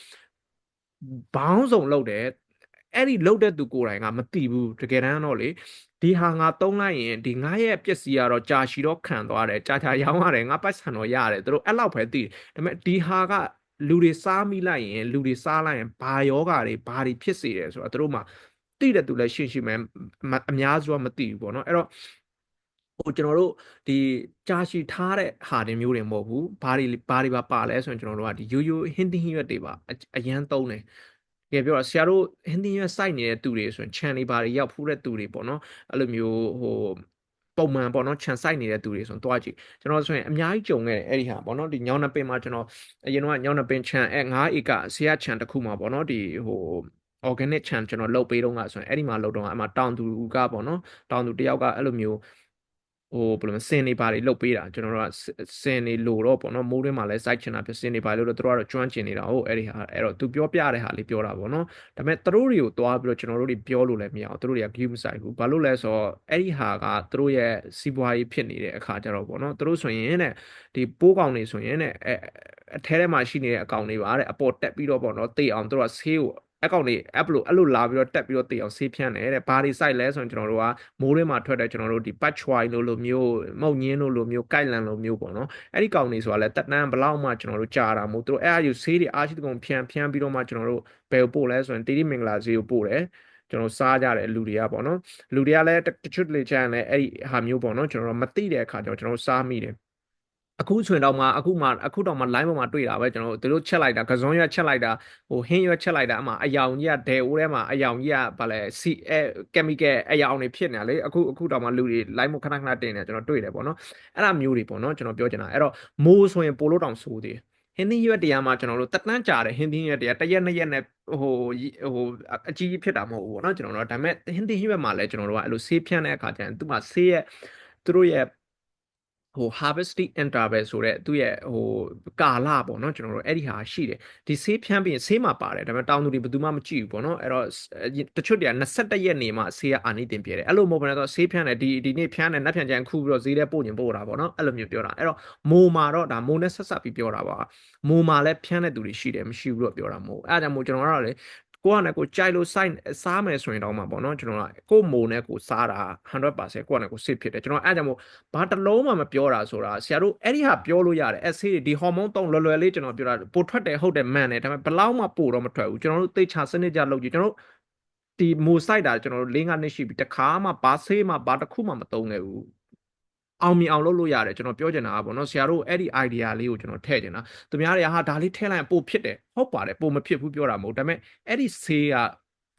ဘောင်းစုံလောက်တယ်အဲ့ဒီလောက်တဲ့သူကိုယ်တိုင်ကမသိဘူးတကယ်တမ်းတော့လေဒီဟာငါတုံးလိုက်ရင်ဒီငါရဲ့ပစ္စည်းကတော့ကြာရှည်တော့ခံသွားတယ်ကြာကြာရောင်းရတယ်ငါပိုက်ဆံတော့ရတယ်သူတို့အဲ့လောက်ပဲသိတယ်ဒါပေမဲ့ဒီဟာကလူတွေစားမိလိုက်ရင်လူတွေစားလိုက်ရင်ဘာယောဂါတွေဘာတွေဖြစ်စေတယ်ဆိုတော့သူတို့မှာ သိတဲ့သူလည်းရှင်းရှင်းပဲအများစုကမသိဘူးပေါ့နော်အဲ့တော့ဟိုကျွန်တော်တို့ဒီကြာရှည်ထားတဲ့ဟာတွေမျိုးတွေမဟုတ်ဘူးဘာတွေဘာတွေပါပါလဲဆိုရင်ကျွန်တော်တို့ကဒီရိုးရိုးဟင်းတင်းဟင်းရွက်တွေပါအရန်သုံးတယ်ကယ်ပြောတာဆရာတို့ဟင်းသီးရွက်စိုက်နေတဲ့သူတွေဆိုရင်ခြံတွေဘာတွေရောက်ဖူးတဲ့သူတွေပေါ့နော်အဲ့လိုမျိုးဟိုပုံမှန်ပေါ့နော်ခြံစိုက်နေတဲ့သူတွေဆိုရင်တွားကြည့်ကျွန်တော်ဆိုရင်အများကြီးကြုံခဲ့တယ်အဲ့ဒီဟာပေါ့နော်ဒီညောင်းနှပင်မှာကျွန်တော်အရင်တော့ညောင်းနှပင်ခြံအဲ9ဧကဆရာခြံတစ်ခုမှာပေါ့နော်ဒီဟို organic ခြံကျွန်တော်လုပ်ပေးတော့ကဆိုရင်အဲ့ဒီမှာလုပ်တော့အမှတောင်သူကပေါ့နော်တောင်သူတယောက်ကအဲ့လိုမျိုးဟိုဘယ်လိုစင်နေပါတွေလုတ်ပေးတာကျွန်တော်တို့ကစင်နေလို့တော့ပေါ့နော်မိုးတွင်းမှာလည်းစိုက်ချင်တာဖြစ်စင်နေပါလို့တော့သူတို့ကတော့ကျွမ်းကျင်နေတာဟုတ်အဲ့ဒီဟာအဲ့တော့သူပြောပြတဲ့ဟာလေးပြောတာပေါ့နော်ဒါပေမဲ့သူတို့တွေကိုတွားပြီးတော့ကျွန်တော်တို့တွေပြောလို့လည်းမရအောင်သူတို့တွေက view မဆိုင်ဘူးဘာလို့လဲဆိုတော့အဲ့ဒီဟာကသူတို့ရဲ့စီးပွားရေးဖြစ်နေတဲ့အခါကျတော့ပေါ့နော်သူတို့ဆိုရင်တဲ့ဒီပိုးကောင်တွေဆိုရင်တဲ့အဲအထဲထဲမှာရှိနေတဲ့အကောင်တွေပါတဲ့အပေါ်တက်ပြီးတော့ပေါ့နော်တေးအောင်သူတို့ကဆေးကို အကောင့်တွေအဲ့လိုအဲ့လိုလာပြီးတော့တက်ပြီးတော့တေအောင်ဆေးဖြန့်တယ်တဲ့ဘာတွေစိုက်လဲဆိုရင်ကျွန်တော်တို့ကမိုးထဲမှာထွက်တဲ့ကျွန်တော်တို့ဒီ patch wine လို့လိုမျိုးမုတ်ညင်းလို့လိုမျိုးကိုက်လန်လိုမျိုးပေါ့နော်အဲ့ဒီကောင်တွေဆိုတာလဲတက်တန်းဘလောက်မှကျွန်တော်တို့ကြာတာမို့သူတို့အဲ့အယူဆေးတွေအားရှိတဲ့ကောင်ဖြန့်ဖြန့်ပြီးတော့မှကျွန်တော်တို့ဘယ်ကိုပို့လဲဆိုရင်တီတီမင်္ဂလာဈေးကိုပို့တယ်ကျွန်တော်စားကြတဲ့လူတွေကပေါ့နော်လူတွေကလည်းတချွတ်လေချမ်းလည်းအဲ့ဒီဟာမျိုးပေါ့နော်ကျွန်တော်တို့မသိတဲ့အခါကျတော့ကျွန်တော်တို့စားမိတယ် အခုဆိုရင်တော့မှအခုမှအခုတော့မှ line ပေါ်မှာတွေ့တာပဲကျွန်တော်တို့တို့ချက်လိုက်တာကစုံရွက်ချက်လိုက်တာဟိုဟင်းရွက်ချက်လိုက်တာအမှအယောင်ကြီးကဒဲအိုးထဲမှာအယောင်ကြီးကဗာလဲစီအဲကက်မီကယ်အယောင်တွေဖြစ်နေတာလေအခုအခုတော့မှလူတွေ line ပေါ်ခဏခဏတင်နေကျွန်တော်တွေ့တယ်ပေါ့နော်အဲ့ဒါမျိုးတွေပေါ့နော်ကျွန်တော်ပြောချင်တာအဲ့တော့မိုးဆိုရင်ပိုလို့တောင်ဆိုသေးဟင်းသီးရွက်တရားမှာကျွန်တော်တို့တက်တန်းကြတယ်ဟင်းသီးရွက်တရားတစ်ရက်နှစ်ရက်နဲ့ဟိုဟိုအကြီးကြီးဖြစ်တာမဟုတ်ဘူးပေါ့နော်ကျွန်တော်တို့ဒါပေမဲ့ဟင်းသီးရွက်မှာလည်းကျွန်တော်တို့ကအဲ့လိုဆေးဖြန်းတဲ့အခါကျရင်သူ့မှာဆေးရဲ့သူတို့ရဲ့ ဟို harvesting interval ဆိုတဲ့သူ့ရဲ့ဟိုကာလပေါ့နော်ကျွန်တော်တို့အဲ့ဒီဟာရှိတယ်ဒီဆေးဖြန်းပြီးဆေးမှာပါတယ်ဒါပေမဲ့တောင်သူတွေဘယ်သူမှမကြည့်ဘူးပေါ့နော်အဲ့တော့တချို့တည်းက21ရက်နေမှဆေးကအာနိတင်ပြတယ်အဲ့လိုမဟုတ်ဘဲတော့ဆေးဖြန်းတယ်ဒီဒီနေ့ဖြန်းတယ်နက်ဖြန်ကျန်ခုပြီးတော့ဈေးထဲပို့ရင်ပို့တာပေါ့နော်အဲ့လိုမျိုးပြောတာအဲ့တော့မိုမာတော့ဒါမိုနဲ့ဆက်ဆက်ပြီးပြောတာပါမိုမာလည်းဖြန်းတဲ့သူတွေရှိတယ်မရှိဘူးတော့ပြောတာမဟုတ်အဲ့ဒါကြောင့်မို့ကျွန်တော်ကတော့လေ ကိုကနဲ့ကိုကြိုက်လို့စိုက်စားမယ်ဆိုရင်တော့မှပေါ့နော်ကျွန်တော်ကကိုမိုနဲ့ကိုစားတာ100%ကိုကနဲ့ကိုစစ်ဖြစ်တယ်ကျွန်တော်အဲ့ကြောင့်မို့ဘာတလုံးမှမပြောတာဆိုတာဆရာတို့အဲ့ဒီဟာပြောလို့ရတယ်အဆေးဒီဟော်မုန်းတုံးလွယ်လွယ်လေးကျွန်တော်ပြောတာပိုထွက်တယ်ဟုတ်တယ်မှန်တယ်ဒါပေမဲ့ဘလောက်မှပိုတော့မထွက်ဘူးကျွန်တော်တို့သိချာစနစ်ကြလုပ်ကြည့်ကျွန်တော်တို့ဒီမိုစိုက်တာကျွန်တော်တို့၄၅နှစ်ရှိပြီတခါမှဘာဆေးမှဘာတစ်ခုမှမသုံးခဲ့ဘူး အောင်မြင်အောင်လုပ်လို့ရတယ်ကျွန်တော်ပြောချင်တာကပေါ့နော်ဆရာတို့အဲ့ဒီ idea လေးကိုကျွန်တော်ထည့်ချင်တာသူများတွေကဟာဒါလေးထည့်လိုက်ပို့ဖြစ်တယ်ဟုတ်ပါတယ်ပို့မဖြစ်ဘူးပြောတာမဟုတ်ဒါပေမဲ့အဲ့ဒီဆေးက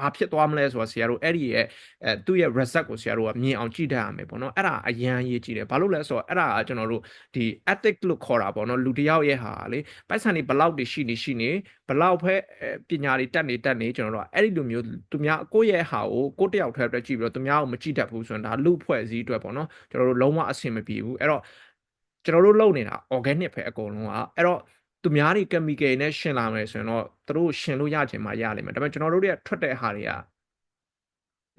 ဘာဖြစ်သွားမလဲဆိုတာဆရာတို့အဲ့ဒီရဲ့အဲသူ့ရဲ့ result ကိုဆရာတို့ကမြင်အောင်ကြည့်တတ်ရမယ်ပေါ့နော်အဲ့ဒါအရန်ရေးကြည့်တယ်ဘာလို့လဲဆိုတော့အဲ့ဒါကကျွန်တော်တို့ဒီ ethic လို့ခေါ်တာပေါ့နော်လူတစ်ယောက်ရဲ့ဟာလေပိုက်ဆံတွေဘလောက်တွေရှိနေရှိနေဘလောက်ဖဲပညာတွေတက်နေတက်နေကျွန်တော်တို့ကအဲ့ဒီလိုမျိုးသူများကိုယ့်ရဲ့ဟာကိုကိုယ့်တယောက်ထဲအတွက်ကြည့်ပြီးတော့သူများကိုမကြည့်တတ်ဘူးဆိုရင်ဒါလူဖွဲ့စည်းအတွက်ပေါ့နော်ကျွန်တော်တို့လုံးဝအဆင်မပြေဘူးအဲ့တော့ကျွန်တော်တို့လုပ်နေတာ organic ပဲအကုန်လုံးကအဲ့တော့ သူများတွေ chemical နဲ့ရှင်လာမယ်ဆိုရင်တော့သူတို့ရှင်လို့ရချင်မှရလိမ့်မယ်ဒါပေမဲ့ကျွန်တော်တို့တွေကထွက်တဲ့ဟာတွေက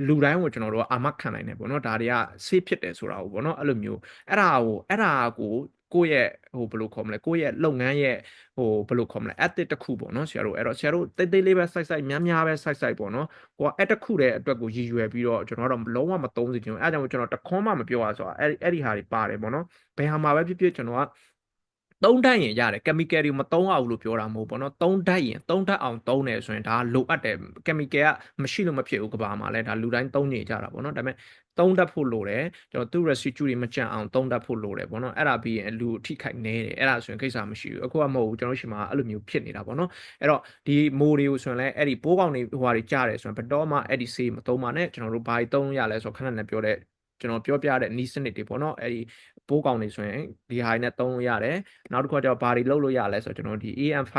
လူတိုင်းကိုကျွန်တော်တို့ကအာမခံနိုင်တယ်ပေါ့နော်ဒါတွေကဆေးဖြစ်တယ်ဆိုတာကိုပေါ့နော်အဲ့လိုမျိုးအဲ့ဒါကိုအဲ့ဒါကိုကိုယ့်ရဲ့ဟိုဘယ်လိုခေါ်မလဲကိုယ့်ရဲ့လုပ်ငန်းရဲ့ဟိုဘယ်လိုခေါ်မလဲ ethic တစ်ခုပေါ့နော်ဆရာတို့အဲ့တော့ဆရာတို့တိတ်တိတ်လေးပဲစိုက်စိုက်များများပဲစိုက်စိုက်ပေါ့နော်ကိုကအဲ့တစ်ခုတည်းအတွက်ကိုရည်ရွယ်ပြီးတော့ကျွန်တော်တို့လုံးဝမသုံးစီချင်ဘူးအဲ့ဒါကြောင့်ကျွန်တော်တခွန်းမှမပြောရဆိုတာအဲ့အဲ့ဒီဟာတွေပါတယ်ပေါ့နော်ဘယ်ဟာမှာပဲဖြစ်ဖြစ်ကျွန်တော်က သုံးတတ်ရင်ရတယ် chemical တွေမသုံးအောင်လို့ပြောတာမဟုတ်ဘောနော်သုံးတတ်ရင်သုံးတတ်အောင်သုံးတယ်ဆိုရင်ဒါလိုအပ်တယ် chemical ကမရှိလို့မဖြစ်ဘူးကဘာမှာလဲဒါလူတိုင်းသုံးနေကြတာပေါ့နော်ဒါပေမဲ့သုံးတတ်ဖို့လိုတယ်ကျွန်တော်သူ့ residue တွေမကြံအောင်သုံးတတ်ဖို့လိုတယ်ပေါ့နော်အဲ့ဒါပြီးရင်လူအထိခိုက်နေတယ်အဲ့ဒါဆိုရင်ကိစ္စမရှိဘူးအခုကမဟုတ်ဘူးကျွန်တော်ရှိမှာအဲ့လိုမျိုးဖြစ်နေတာပေါ့နော်အဲ့တော့ဒီမိုးတွေကိုဆိုရင်လည်းအဲ့ဒီပိုးကောင်တွေဟိုဟာတွေကြားတယ်ဆိုရင်ဘယ်တော့မှအဲ့ဒီဆေးမသုံးပါနဲ့ကျွန်တော်တို့ဘာတွေသုံးရလဲဆိုတော့ခဏနဲ့ပြောတဲ့ကျွန်တော်ပြောပြတဲ့နီးစနစ်တွေပေါ့နော်အဲ့ဒီ ပိုးကောင်တွေဆိုရင်ဒီဟာနဲ့သုံးလို့ရတယ်နောက်တစ်ခုကကျတော့ဘာတွေလုပ်လို့ရလဲဆိုတော့ကျွန်တော်ဒီ EM5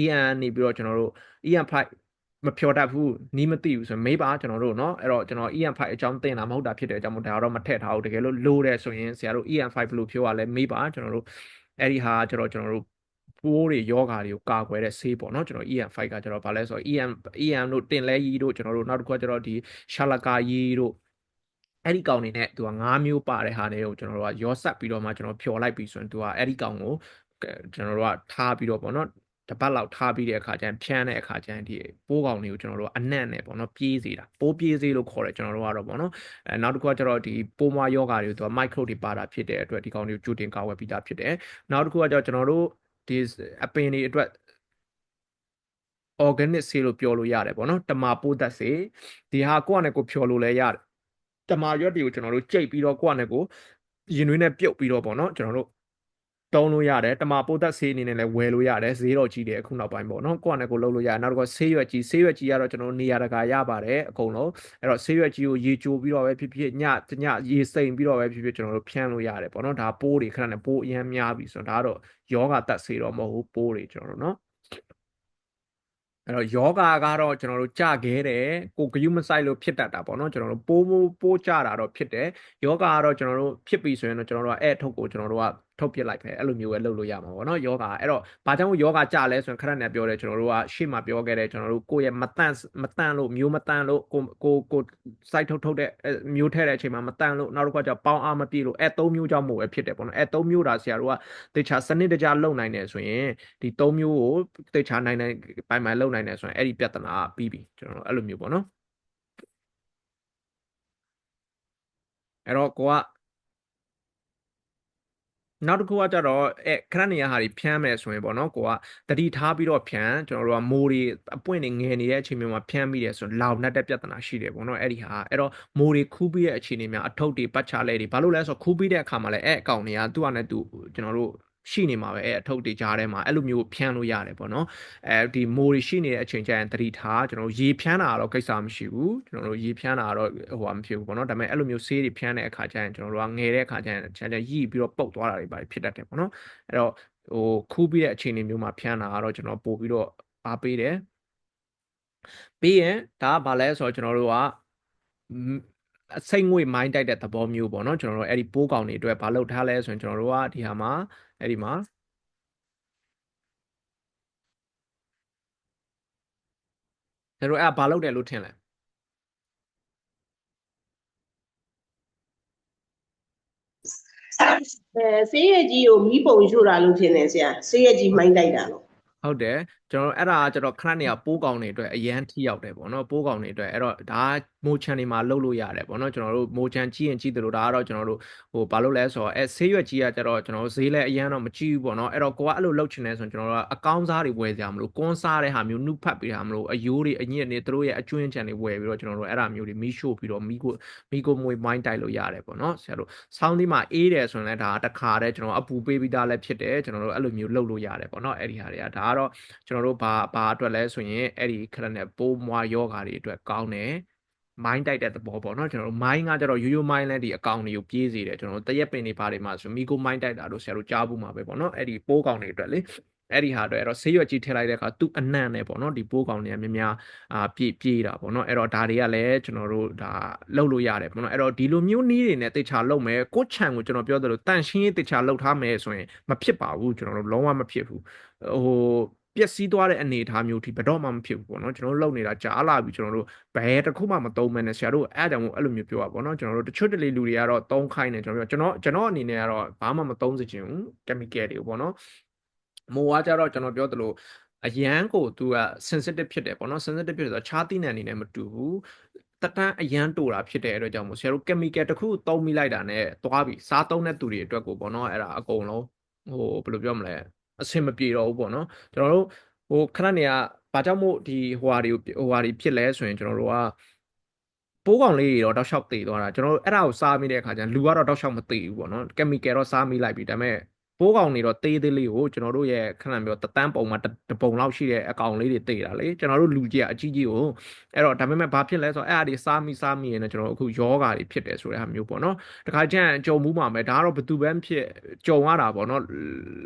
EN နေပြီးတော့ကျွန်တော်တို့ EM5 မဖြော်တတ်ဘူးနီးမသိဘူးဆိုရင်မေးပါကျွန်တော်တို့เนาะအဲ့တော့ကျွန်တော် EM5 အကြောင်းသင်တာမဟုတ်တာဖြစ်တဲ့အကြောင်းမို့ဒါတော့မထည့်ထားဘူးတကယ်လို့လိုတယ်ဆိုရင်ဆရာတို့ EM5 ဘယ်လိုဖြောရလဲမေးပါကျွန်တော်တို့အဲ့ဒီဟာကျတော့ကျွန်တော်တို့ပိုးတွေယောဂါတွေကိုကာကွယ်တဲ့ဆေးပေါ့နော်ကျွန်တော် EM5 ကကျတော့ဗာလဲဆိုတော့ EM EM တို့တင်လဲရီတို့ကျွန်တော်တို့နောက်တစ်ခုကကျတော့ဒီရှာလကာရီတို့ အဲ့ဒီကောင်နေနဲ့သူက၅မျိုးပါတဲ့ဟာတွေကိုကျွန်တော်တို့ကရောဆက်ပြီးတော့မှကျွန်တော်ဖြော်လိုက်ပြီးဆိုရင်သူကအဲ့ဒီကောင်ကိုကျွန်တော်တို့ကထားပြီးတော့ပေါ့နော်တပတ်လောက်ထားပြီးတဲ့အခါကျရင်ဖြန်းတဲ့အခါကျရင်ဒီပိုးကောင်တွေကိုကျွန်တော်တို့အနံ့နဲ့ပေါ့နော်ပြေးစေတာပိုးပြေးစေလို့ခေါ်တယ်ကျွန်တော်တို့ကတော့ပေါ့နော်အဲနောက်တစ်ခုကကျတော့ဒီပိုးမွားယောဂါတွေကိုသူက micro တွေပါတာဖြစ်တဲ့အတွက်ဒီကောင်တွေကိုကြိုတင်ကာဝယ်ပြီးသားဖြစ်တယ်နောက်တစ်ခုကကျတော့ကျွန်တော်တို့ဒီအပင်တွေအတွက် organic ဆေးလို့ပြောလို့ရတယ်ပေါ့နော်တမာပိုးသက်ဆေးဒီဟာကိုယ့်အနေကိုဖြော်လို့လည်းရတယ် တမာရွက်တွေကိုကျွန်တော်တို့ကြိတ်ပြီးတော့ကိုယ့်အနေကိုရင်သွေးနဲ့ပြုတ်ပြီးတော့ပေါ့နော်ကျွန်တော်တို့တုံးလို့ရတယ်တမာပိုးသက်ဆေးအနေနဲ့လည်းဝယ်လို့ရတယ်ဈေးတော့ကြီးတယ်အခုနောက်ပိုင်းပေါ့နော်ကိုယ့်အနေကိုလှုပ်လို့ရတယ်နောက်တစ်ခါဆေးရွက်ကြီးဆေးရွက်ကြီးကတော့ကျွန်တော်တို့နေရာတကာရပါတယ်အကုန်လုံးအဲ့တော့ဆေးရွက်ကြီးကိုရေချိုးပြီးတော့ပဲဖြစ်ဖြစ်ညညရေစိမ်ပြီးတော့ပဲဖြစ်ဖြစ်ကျွန်တော်တို့ဖြန်းလို့ရတယ်ပေါ့နော်ဒါပိုးတွေခဏနဲ့ပိုးအရင်များပြီဆိုတော့ဒါကတော့ယောဂတက်ဆေးတော့မဟုတ်ဘူးပိုးတွေကျွန်တော်တို့နော် အဲ့တော့ယောဂါကတော့ကျွန်တော်တို့ကြခဲတယ်ကိုဂယုမဆိုင်လို့ဖြစ်တတ်တာပေါ့နော်ကျွန်တော်တို့ပိုးပိုးကြတာတော့ဖြစ်တယ်ယောဂါကတော့ကျွန်တော်တို့ဖြစ်ပြီဆိုရင်တော့ကျွန်တော်တို့ကအဲ့ထုတ်ကိုကျွန်တော်တို့က ထုတ်ပြလိုက်ပဲအဲ့လိုမျိုးပဲလုပ်လို့ရမှာပေါ့နော်ယောဂါအဲ့တော့ဘာကြောင့်ယောဂါကြလဲဆိုရင်ခဏနဲ့ပြောတယ်ကျွန်တော်တို့ကရှေ့မှာပြောခဲ့တဲ့ကျွန်တော်တို့ကိုယ့်ရဲ့မတန့်မတန့်လို့မျိုးမတန့်လို့ကိုကိုကိုစိုက်ထုတ်ထုတ်တဲ့မျိုးထဲတဲ့အချိန်မှာမတန့်လို့နောက်တစ်ခါကျပေါင်းအားမပြည့်လို့အဲ့သုံးမျိုးကြောင့်မို့ပဲဖြစ်တယ်ပေါ့နော်အဲ့သုံးမျိုးဒါဆရာတို့ကတေချာစနစ်တကျလုပ်နိုင်တယ်ဆိုရင်ဒီသုံးမျိုးကိုတေချာနိုင်နိုင်ပိုင်ပိုင်လုပ်နိုင်တယ်ဆိုရင်အဲ့ဒီပြဿနာပြီးပြီကျွန်တော်တို့အဲ့လိုမျိုးပေါ့နော်အဲ့တော့ကိုက နောက်တစ်ခုကကြတော့အဲခရနေရဟာတွေဖြန်းမယ်ဆိုရင်ပေါ့နော်ကိုကတတိထားပြီးတော့ဖြန်းကျွန်တော်တို့ကမိုးတွေအပွင့်တွေငယ်နေတဲ့အချိန်မျိုးမှာဖြန်းပြီးတယ်ဆိုရင်လောင်နှက်တဲ့ပြဿနာရှိတယ်ပေါ့နော်အဲ့ဒီဟာအဲ့တော့မိုးတွေခူးပြီးတဲ့အချိန်တွေမှာအထုပ်တွေပတ်ချလဲတွေဘာလို့လဲဆိုတော့ခူးပြီးတဲ့အခါမှာလည်းအဲ့အကောင်တွေကသူ့အနေနဲ့သူကျွန်တော်တို့ ရှိနေမှာပဲအဲအထုပ်တွေကြားထဲမှာအဲ့လိုမျိုးဖြန်းလို့ရတယ်ပေါ့နော်အဲဒီမိုးတွေရှိနေတဲ့အချိန်ကျရင်တတိထားကျွန်တော်တို့ရေဖြန်းတာတော့ကိစ္စမရှိဘူးကျွန်တော်တို့ရေဖြန်းတာတော့ဟိုဟာမဖြစ်ဘူးပေါ့နော်ဒါပေမဲ့အဲ့လိုမျိုးဆေးတွေဖြန်းတဲ့အခါကျရင်ကျွန်တော်တို့ကငယ်တဲ့အခါကျရင်ချမ်းချမ်းရီပြီးတော့ပုတ်သွားတာတွေပါဖြစ်တတ်တယ်ပေါ့နော်အဲ့တော့ဟိုခူးပြီးတဲ့အချိန်တွေမျိုးမှာဖြန်းတာကတော့ကျွန်တော်ပို့ပြီးတော့အားပေးတယ်ပြီးရင်ဒါကဘာလဲဆိုတော့ကျွန်တော်တို့ကအစိတ်ငွေမိုင်းတိုက်တဲ့သဘောမျိုးပေါ့နော်ကျွန်တော်တို့အဲ့ဒီပိုးကောင်တွေအတွက်ဘာလုပ်ထားလဲဆိုရင်ကျွန်တော်တို့ကဒီဟာမှာ အဲ့ဒီမှာကျွန်တော်အဲ့ဘာလုပ်တယ်လို့ထင်လဲအဲဆေးရကြီးကိုမီးပုံရှို့တာလို့ထင်တယ်ဆရာဆေးရကြီးမိုင်းတိုက်တာလို့ဟုတ်တယ်ကျွန်တော်အဲ့ဒါကကျတော့ခဏနေရပိုးကောင်တွေအတွက်အရန်ထိရောက်တယ်ပေါ့နော်ပိုးကောင်တွေအတွက်အဲ့တော့ဒါမိုချန်တွေမှာလှုပ်လို့ရတယ်ပေါ့နော်ကျွန်တော်တို့မိုချန်ကြီးရင်ကြီးတယ်လို့ဒါကတော့ကျွန်တော်တို့ဟိုဘာလို့လဲဆိုတော့အဲဆေးရွက်ကြီးကကျတော့ကျွန်တော်တို့ဈေးလဲအရန်တော့မကြည့်ဘူးပေါ့နော်အဲ့တော့ကိုကအဲ့လိုလှုပ်ချင်တယ်ဆိုရင်ကျွန်တော်တို့ကအကောင်းစားတွေဝယ်ကြမလို့ကွန်းစားတဲ့ဟာမျိုးနှုတ်ဖတ်ပြီးတာမလို့အယိုးတွေအညစ်တွေသူတို့ရဲ့အကျွင်းချန်တွေဝယ်ပြီးတော့ကျွန်တော်တို့အဲ့ဒါမျိုးတွေမီးရှို့ပြီးတော့မီးကိုမီးကိုမွေမိုင်းတိုက်လို့ရတယ်ပေါ့နော်ဆရာတို့ဆောင်းသီးမှာအေးတယ်ဆိုရင်လည်းဒါတခါတည်းကျွန်တော်အပူပေးပြီးသားလည်းဖြစ်တယ်ကျွန်တော်တို့အဲ့လိုမျိုးလှုပ်လို့ရတယ်ပေါ့နော်အဲ့ဒီဟာတွေကဒါကတော့ကျွန်တော်တို့ဘာဘာအတွက်လဲဆိုရင်အဲ့ဒီခရနဲ့ပိုးမွားယောဂါတွေအတွက်ကောင်းတယ် မိုင်းတိုက်တဲ့သဘောပေါ့နော်ကျွန်တော်တို့မိုင်းကကျတော့ရိုးရိုးမိုင်းလဲဒီအကောင်တွေကိုပြေးစေတယ်ကျွန်တော်တို့တရက်ပင်တွေဘာတွေမှာဆိုမီကိုမိုင်းတိုက်တာတို့ဆရာတို့ကြားဘူးမှာပဲပေါ့နော်အဲ့ဒီပိုးကောင်တွေအတွက်လေအဲ့ဒီဟာအတွက်အဲ့တော့ဆေးရွက်ကြီးထည့်လိုက်တဲ့အခါသူ့အနံ့နဲ့ပေါ့နော်ဒီပိုးကောင်တွေကများများအာပြည့်ပြေးတာပေါ့နော်အဲ့တော့ဒါတွေကလည်းကျွန်တော်တို့ဒါလှုပ်လို့ရတယ်ပေါ့နော်အဲ့တော့ဒီလိုမျိုးနည်းတွေနဲ့တေချာလှုပ်မယ်ကိုချန်ကိုကျွန်တော်ပြောသလိုတန့်ရှင်းရေးတေချာလှုပ်ထားမယ်ဆိုရင်မဖြစ်ပါဘူးကျွန်တော်တို့လုံးဝမဖြစ်ဘူးဟို ပျက်စီးသွားတဲ့အနေအထားမျိုးထိဘယ်တော့မှမဖြစ်ဘူးပေါ့နော်ကျွန်တော်တို့လုပ်နေတာကြားလာပြီကျွန်တော်တို့ဘယ်တစ်ခုမှမသုံးမဲနဲ့ဆရာတို့အဲ့ကြောင့်မို့အဲ့လိုမျိုးပြောတာပေါ့နော်ကျွန်တော်တို့တချို့တလေလူတွေကတော့သုံးခိုင်းတယ်ကျွန်တော်ပြောကျွန်တော်ကျွန်တော်အနေနဲ့ကတော့ဘာမှမသုံးစေချင်ဘူး chemical တွေပေါ့နော်မိုးကကြတော့ကျွန်တော်ပြောသလိုအရန်ကိုသူက sensitive ဖြစ်တယ်ပေါ့နော် sensitive ဖြစ်တယ်ဆိုတော့ခြားသိနံအနေနဲ့မတူဘူးတတန်းအရန်တူတာဖြစ်တဲ့အတွက်ကြောင့်မို့ဆရာတို့ chemical တစ်ခုသုံးမိလိုက်တာနဲ့သွားပြီစားသုံးတဲ့သူတွေအတွက်ကိုပေါ့နော်အဲ့ဒါအကုန်လုံးဟိုဘယ်လိုပြောမလဲ အဆင်မပြေတော့ဘူးပေါ့နော်ကျွန်တော်တို့ဟိုခဏနေကဘာကြောင့်မို့ဒီဟိုဟာတွေဟိုဟာတွေဖြစ်လဲဆိုရင်ကျွန်တော်တို့ကပိုးကောင်လေးတွေတော့တောက်လျှောက်သေသွားတာကျွန်တော်တို့အဲ့ဒါကိုစားမိတဲ့အခါကျရင်လူကတော့တောက်လျှောက်မသေဘူးပေါ့နော် chemical တော့စားမိလိုက်ပြီဒါပေမဲ့ ပိုးကောင်တွေတော့တေးသေးလေးကိုကျွန်တော်တို့ရဲ့ခဏပြောတတန်းပုံမှာတပုံလောက်ရှိတဲ့အကောင်လေးတွေတေးတာလေကျွန်တော်တို့လူကြီးကအကြီးကြီးကိုအဲ့တော့ဒါပေမဲ့ဘာဖြစ်လဲဆိုတော့အဲ့အရာတွေစားမိစားမိရင်လည်းကျွန်တော်တို့အခုယောဂါတွေဖြစ်တယ်ဆိုတဲ့ဟာမျိုးပေါ့နော်တခါကျရင်ကြုံမှုမှာပဲဒါကတော့ဘသူပဲဖြစ်ကြုံရတာပေါ့နော်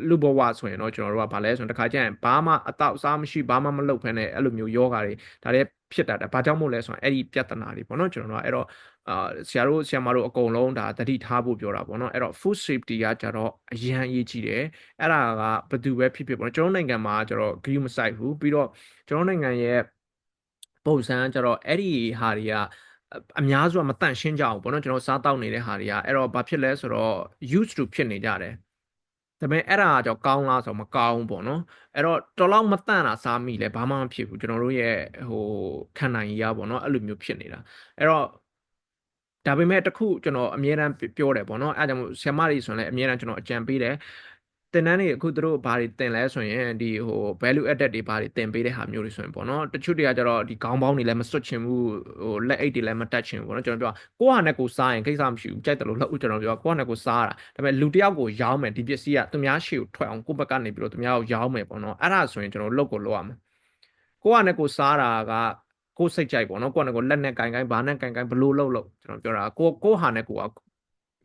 လူဘဝဆိုရင်တော့ကျွန်တော်တို့ကဘာလဲဆိုရင်တခါကျရင်ဘာမှအတော့စားမရှိဘာမှမလုပ်ဖ ೇನೆ အဲ့လိုမျိုးယောဂါတွေဒါလည်းဖြစ်တတ်တယ်ဘာကြောင့်မို့လဲဆိုရင်အဲ့ဒီပြဿနာတွေပေါ့နော်ကျွန်တော်တို့ကအဲ့တော့ အာဆရာတို့ဆရာမတို့အကုန်လုံးဒါတတိထားဖို့ပြောတာပေါ့နော်အဲ့တော့ food safety ကကြတော့အရန်အရေးကြီးတယ်အဲ့ဒါကဘယ်သူပဲဖြစ်ဖြစ်ပေါ့နော်ကျွန်တော်နိုင်ငံမှာကျတော့ဂရုမစိုက်ဘူးပြီးတော့ကျွန်တော်နိုင်ငံရဲ့ပုံစံကျတော့အဲ့ဒီဟာတွေကအများစုကမတန့်ရှင်းကြအောင်ပေါ့နော်ကျွန်တော်စားတောက်နေတဲ့ဟာတွေကအဲ့တော့ဘာဖြစ်လဲဆိုတော့ used to ဖြစ်နေကြတယ်ဒါပေမဲ့အဲ့ဒါကြောင့်ကောင်းလားဆိုတော့မကောင်းပေါ့နော်အဲ့တော့တော်လောက်မတန့်တာစားမိလဲဘာမှမဖြစ်ဘူးကျွန်တော်တို့ရဲ့ဟိုခံနိုင်ရပါပေါ့နော်အဲ့လိုမျိုးဖြစ်နေတာအဲ့တော့ ဒါပေမဲ့တခုကျွန်တော်အမြဲတမ်းပြောတယ်ပေါ့နော်အဲဒါကြောင့်ဆရာမတွေဆိုရင်လည်းအမြဲတမ်းကျွန်တော်အကြံပေးတယ်တင်တန်းတွေအခုသူတို့ဘာတွေတင်လဲဆိုရင်ဒီဟို value added တွေဘာတွေတင်ပေးတဲ့ဟာမျိုးတွေဆိုရင်ပေါ့နော်တချို့တွေကကျတော့ဒီခေါင်းပေါင်းတွေလည်းမစွတ်ချင်ဘူးဟိုလက်အိတ်တွေလည်းမတက်ချင်ဘူးပေါ့နော်ကျွန်တော်ပြောကိုယ့်ဟာနဲ့ကိုယ်စားရင်ကိစ္စမရှိဘူးကြိုက်တယ်လို့လှုပ်ကျွန်တော်ပြောကိုယ့်ဟာနဲ့ကိုယ်စားတာဒါပေမဲ့လူတစ်ယောက်ကိုရောင်းမယ်ဒီပစ္စည်းကသူများရှေ့ကိုထွက်အောင်ကိုယ့်ဘက်ကနေပြီးတော့သူများကိုရောင်းမယ်ပေါ့နော်အဲ့ဒါဆိုရင်ကျွန်တော်လုပ်ကိုလုပ်ရမယ်ကိုယ့်ဟာနဲ့ကိုယ်စားတာက ကိုယ်စိတ်ကြိုက်ပေါ့နော်ကိုယ့်ဟာနဲ့ကိုယ်လက်နဲ့ကင်ကင်ဘာနဲ့ကင်ကင်ဘလို့လုပ်လို့ကျွန်တော်ပြောတာကိုကိုယ့်ဟာနဲ့ကိုယ်က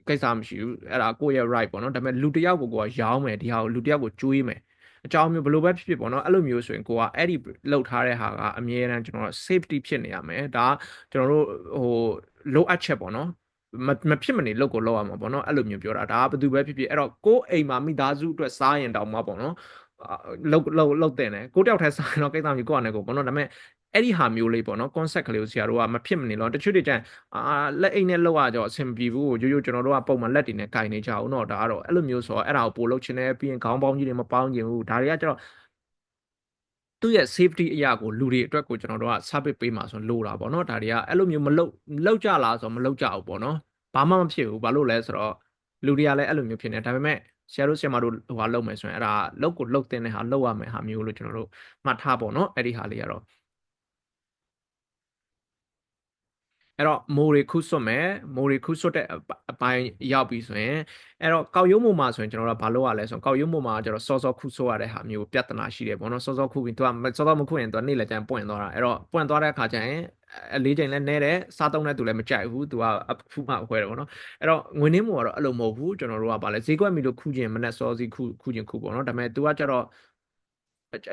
ကိစ္စမရှိဘူးအဲ့ဒါကိုယ့်ရဲ့ right ပေါ့နော်ဒါပေမဲ့လူတစ်ယောက်ကိုကိုယ်ကရောင်းမယ်ဒီဟာကိုလူတစ်ယောက်ကိုကျွေးမယ်အကြောင်းမျိုးဘယ်လိုပဲဖြစ်ဖြစ်ပေါ့နော်အဲ့လိုမျိုးဆိုရင်ကိုကအဲ့ဒီလောက်ထားတဲ့ဟာကအမြဲတမ်းကျွန်တော်တို့ safety ဖြစ်နေရမယ်ဒါကျွန်တော်တို့ဟိုလိုအပ်ချက်ပေါ့နော်မမဖြစ်မနေလောက်ကိုလောက်ရမှာပေါ့နော်အဲ့လိုမျိုးပြောတာဒါကဘယ်သူပဲဖြစ်ဖြစ်အဲ့တော့ကိုယ်အိမ်မှာမိသားစုအတွက်စားရင်တောင်မှပေါ့နော်လောက်လောက်လောက်တင်တယ်ကိုတယောက်တည်းစားရင်တော့ကိစ္စမျိုးကိုယ့်အနေကိုပေါ့နော်ဒါပေမဲ့ အဲ့ဒီဟာမျိုးလေးပေါ့နော် concept ကလေးကိုဆရာတို့ကမဖြစ်မနေတော့တချို့တွေကျန်အာလက်အိမ်နဲ့လောက်ရကြောအဆင်ပြေဘူးရိုးရိုးကျွန်တော်တို့ကပုံမှန်လက်တွေနဲ့ကင်နေကြအောင်တော့ဒါကတော့အဲ့လိုမျိုးဆိုတော့အဲ့ဒါကိုပို့လုပ်ချင်တယ်ပြီးရင်ခေါင်းပေါင်းကြီးတွေမပေါင်းချင်ဘူးဒါတွေကကျတော့သူ့ရဲ့ safety အရာကိုလူတွေအတွက်ကိုကျွန်တော်တို့က service ပေးမှာဆိုလိုတာပေါ့နော်ဒါတွေကအဲ့လိုမျိုးမလုပ်လောက်ကြလားဆိုတော့မလောက်ကြဘူးပေါ့နော်ဘာမှမဖြစ်ဘူးဘာလို့လဲဆိုတော့လူတွေကလည်းအဲ့လိုမျိုးဖြစ်နေဒါပေမဲ့ဆရာတို့ဆရာမတို့ဟိုဟာလုပ်မယ်ဆိုရင်အဲ့ဒါလောက်ကိုလောက်တဲ့ဟာလောက်ရမယ်ဟာမျိုးလို့ကျွန်တော်တို့မှတ်ထားပေါ့နော်အဲ့ဒီဟာလေးကတော့ အဲ့တော့မိုးတွေခုဆွတ်မယ်မိုးတွေခုဆွတ်တဲ့အပိုင်းရောက်ပြီဆိုရင်အဲ့တော့ကောက်ရုံးမို့မှာဆိုရင်ကျွန်တော်တို့ကဘာလုပ်ရလဲဆိုတော့ကောက်ရုံးမို့မှာကျတော့စောစောခုဆွတ်ရတဲ့ဟာမျိုးပြဿနာရှိတယ်ပေါ့နော်စောစောခုပြီးသူကစောစောမခုရင်သူကနေ့လည်းကျန်ပွင့်သွားတာအဲ့တော့ပွင့်သွားတဲ့အခါကျရင်အလေးချိန်လည်းနဲတယ်စားသုံးတဲ့သူလည်းမကြိုက်ဘူးသူကဖူးမှအခွဲတယ်ပေါ့နော်အဲ့တော့ငွေနှင်းမို့ကတော့အဲ့လိုမဟုတ်ဘူးကျွန်တော်တို့ကဘာလဲဈေးကွက်မီလို့ခုခြင်းမနဲ့စောစီခုခုခြင်းခုပေါ့နော်ဒါပေမဲ့သူကကျတော့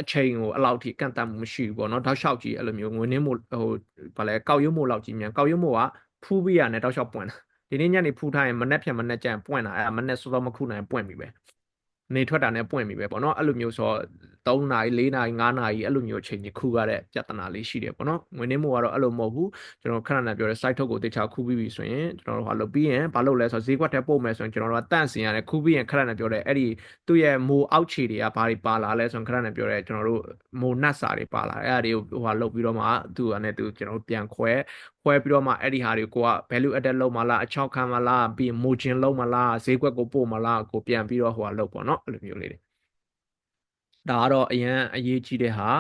အချိန်ကိုအလောက်ထိကန့်တတ်မှုမရှိဘူးပေါ့နော်တောက်လျှောက်ကြီးအဲ့လိုမျိုးငွေနှင်းမို့ဟိုဘာလဲကောက်ရုံးမို့လောက်ကြီးမြန်ကောက်ရုံးမို့ကဖူးပြီးရတယ်တောက်လျှောက်ပွင့်တာဒီနေ့ညနေဖူးထားရင်မနဲ့ဖြန်မနဲ့ကြံပွင့်တာအဲ့ဒါမနဲ့စောစောမခုနိုင်ပွင့်ပြီပဲနေထွက်တာနဲ့ပွင့်ပြီပဲပေါ့နော်အဲ့လိုမျိုးဆိုတော့ 3နာရီ4နာရီ5နာရီအဲ့လိုမျိုးအချိန်ကြီးခုရတဲ့ပြဿနာလေးရှိတယ်ပေါ့နော်ငွေနှင်းမို့ကတော့အဲ့လိုမဟုတ်ဘူးကျွန်တော်ခဏခဏပြောတဲ့ site ထုတ်ကိုတေချာခုပြီးပြီဆိုရင်ကျွန်တော်တို့ဟာလုပ်ပြီးရင်ဘာလုပ်လဲဆိုတော့ဈေးကွက်ထဲပို့မယ်ဆိုရင်ကျွန်တော်တို့ကတန့်စင်ရတယ်ခုပြီးရင်ခဏခဏပြောတဲ့အဲ့ဒီသူ့ရဲ့မိုးအောက်ခြေတွေကဘာတွေပါလာလဲဆိုရင်ခဏခဏပြောတဲ့ကျွန်တော်တို့မိုးနတ်စာတွေပါလာအဲ့ဒါတွေကိုဟိုဟာလုပ်ပြီးတော့မှသူ့အနေနဲ့သူကျွန်တော်တို့ပြန်ခွဲခွဲပြီးတော့မှအဲ့ဒီဟာတွေကိုက value added လုပ်မလားအချောက်ခံမလားပြီးမိုးချင်းလုပ်မလားဈေးကွက်ကိုပို့မလားကိုပြန်ပြီးတော့ဟိုဟာလုပ်ပေါ့နော်အဲ့လိုမျိုးလေးတွေ ဒါကတော့အရန်အရေးကြီးတဲ့ဟာ